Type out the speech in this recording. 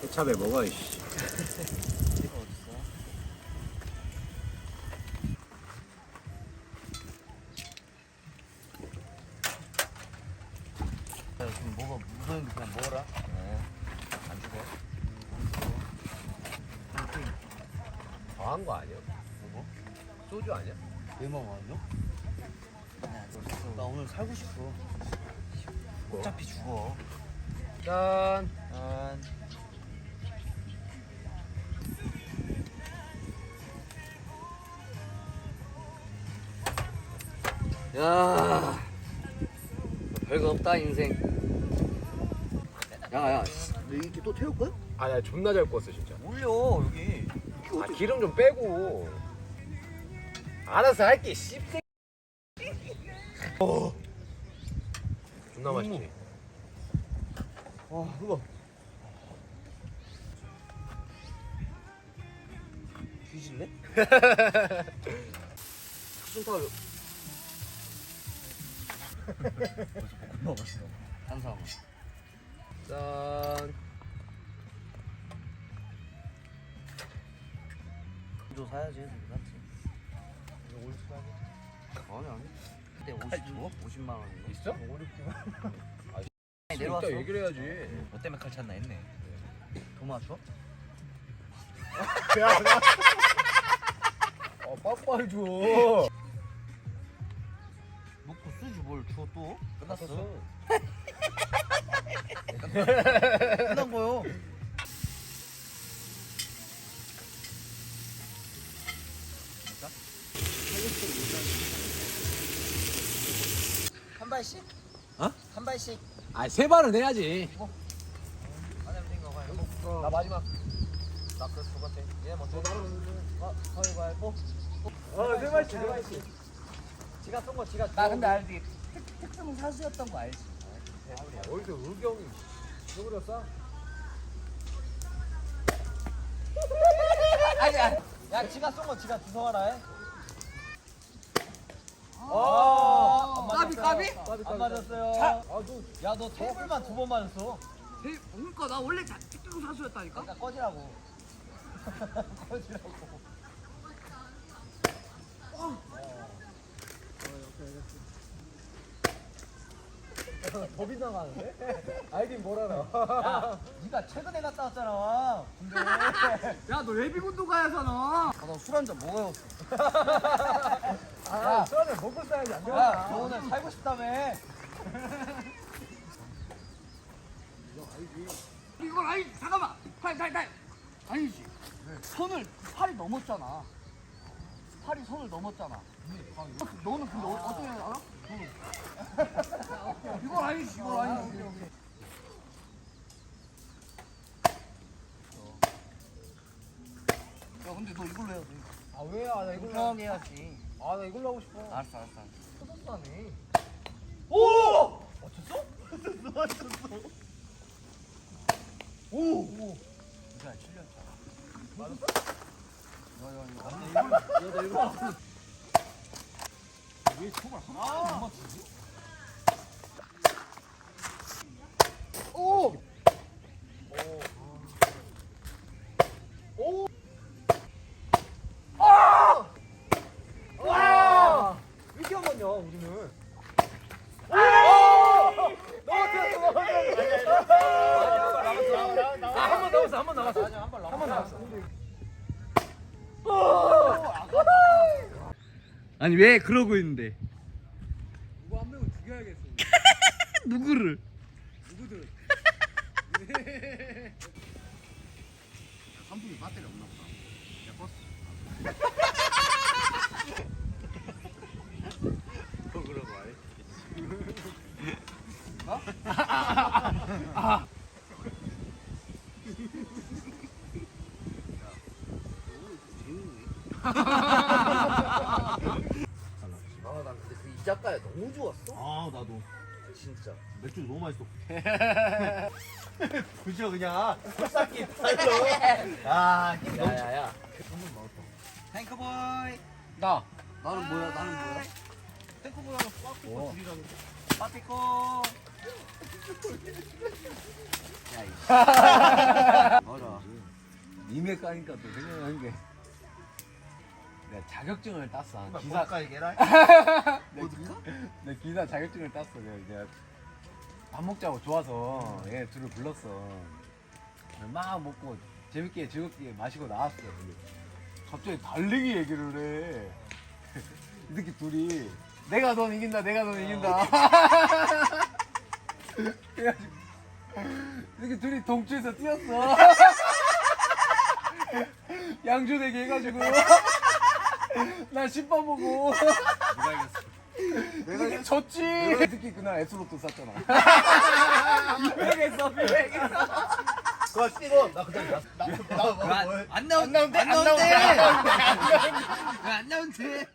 케찹에 먹어 이씨. 지금 뭐가 무서운데 그냥 먹어라. 네. 안 죽어. 과한 거 아니야? 뭐? 소주 아니야? 내맘 아니야? 나 오늘 살고 싶어. 어차피 죽어. 짠. 난 야, 별거 없다 인생. 야야, 너 이렇게 또 태울 거야? 아나 존나 잘 구웠어 진짜. 올려 여기. 아 기름 좀 빼고. 알아서 할게 씹새. 어. 존나 맛있지. 와, 이거. 뒤질래? 손가락 탄수화물. 짠. 조 사야지 샀지. 이거 올수 하게. 아니 아니. 그때 50 줘? 50만 원. 있어? 내려왔어. 이따 얘기를 해야지. 뭐 때문에 칼 찼나 했네. 도마 줘? 야 나. 어 빠빠이 줘. 뭘 줘 또? 끝났어. 끝난 거요. 한 발씩? 어? 한 발씩. 아 세 발은 해야지. 안에 생각해요. 나 마지막. 나 그래서. 얘 먼저. 어, 가위바위보. 어세 발씩 세 발씩. 지가 쏜거 지가. 나 근데 알지. 특성 사수였던 거 알지? 어디서 의경이 누구려 싸? 아니, 아니. 야, 지가 쏜 거 지가 주워와라. 해. 아, 안 까비, 맞았어요. 까비? 안 맞았어요. 아 너. 야, 너 테이블만 두 번 맞았어. 세, 그러니까 나 원래 다 특정 사수였다니까. 그러니까 꺼지라고. 꺼지라고. 겁이 나가는데? 아이디? 야, 네가 최근에 갔다 왔잖아. 근데 야 너 예비군도 가야잖아. 아, 나술 한 잔 먹어요. 아, 술안에 먹고 싸야지 안 야, 되나? 너 오늘 살고 싶다며. 이걸 아니 잠깐만. 팔, 팔, 팔. 아니지. 선을 팔이 넘었잖아. 팔이 선을 넘었잖아. 너는 근데 어, 어떻게 알아? 이걸 아니지. 이걸 아니지. 야 근데 너 이걸로 해야 돼. 아 왜? 아나 이걸로. 형 해야지. 아 나 이걸로 하고 싶어. 알았어, 알았어. 소속사네. 오! 맞췄어? 맞췄어, 맞췄어. 오! 오! 이거 7년 차. 맞았어? 야, 야, 이거 맞네. 이거, 야, 나 이거. 왜 정말 하나도 못 맞추지? 오. 이렇게 안 맞냐 우리는? 한번 남았어, 한번 남았어. 한번 남았어. 아니 왜 그러고 있는데? 누구 한 명은 죽여야겠어. 누구를? 누구들? 삼촌이 배터리 없나 보다. 그러고 말. 아, 이자카야 너무 좋았어. 아 나도 진짜. 맥주 너무 맛있어 그죠, 그냥. 싹이 달려. 아, 힘 너무 야, 야, 야. 탱크보이. 나 나는 뭐야? 나는 뭐야? 탱크보다는 빠꾸가 오. 둘이랑 빠삐꼬. 야, 이. 김해 가니까 또 생각나는 게 내가 자격증을 땄어. 기사 기사까 얘기해라. 내, 기, 내 기사 자격증을 땄어. 내가 이제 밥 먹자고 좋아서 얘 둘을 불렀어. 막 먹고 재밌게 즐겁게 마시고 나왔어. 근데 갑자기 달리기 얘기를 해. 이렇게 둘이 내가 넌 이긴다 내가 넌 이긴다. 그래가지고 이렇게 둘이 동치에서 뛰었어. 양주 대기 해가지고 나 신발 보고 누가 이겼어? 내가 졌지 특히 그날 에스로또 쌌잖아 유명했어 유명했어 그거 찍어. 나 그때 나. 나. 나. 뭐, 뭐, 안 나온 안 나온대 안 나온대 안 나온대